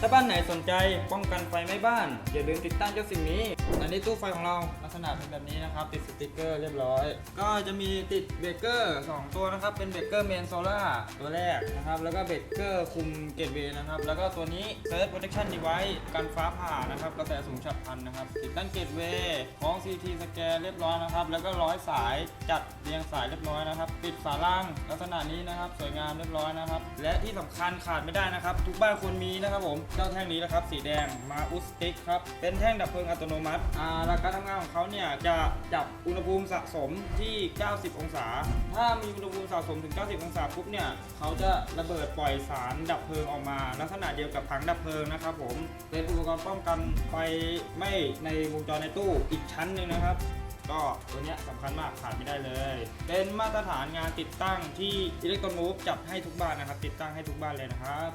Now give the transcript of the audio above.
ถ้าบ้านไหนสนใจป้องกันไฟไหม้บ้าน อย่าลืมติดตั้งเจ้าสิ่งนี้ อันนี้ตู้ไฟของเราลักษณะเป็นแบบนี้นะครับ ติดสติกเกอร์เรียบร้อย ก็จะมีติดเบรกเกอร์2ตัวนะครับ เป็นเบรกเกอร์เมนโซล่าตัวแรกนะครับ แล้วก็เบรกเกอร์คุมเกตเวย์นะครับ แล้วก็ตัวนี้เซิร์ฟโปรเทคชั่นดีไว้กันฟ้าผ่านะครับกระแสสูงฉับพลันนะครับ ติดตั้งเกตเวย์ของ CT สแกนเรียบร้อยนะครับ แล้วก็ร้อยสายจัดเรียงสายเรียบร้อยนะครับ ปิดฝาล่างลักษณะนี้นะครับ สวยงามเรียบร้อยนะครับ และที่สำคัญขาดไม่ได้นะครับ ทุกบ้านควรมีนะครับผมเจ้าแท่งนี้นะครับ สีแดงมาอุสติกครับ เป็นแท่งดับเพลิงอัตโนมัติอ่าหลักการทำงานของเขาเนี่ยจะจับอุณหภูมิสะสมที่ 90 องศา ถ้ามีอุณหภูมิสะสมถึง 90 องศาปุ๊บเนี่ยเขาจะระเบิดปล่อยสารดับเพลิงออกมา ลักษณะเดียวกับถังดับเพลิงนะครับผมเป็นอุปกรณ์ป้องกันไฟไหม้ในวงจรในตู้อีกชั้นหนึ่งนะครับก็ตัวนี้สำคัญมากขาดไม่ได้เลย เป็นมาตรฐานงานติดตั้งที่อิเล็กทรมูฟจับให้ทุกบ้านนะครับ ติดตั้งให้ทุกบ้านเลยนะครับ